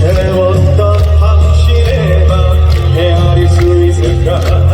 세웠던 당신의 맘 헤아릴 수 있을까?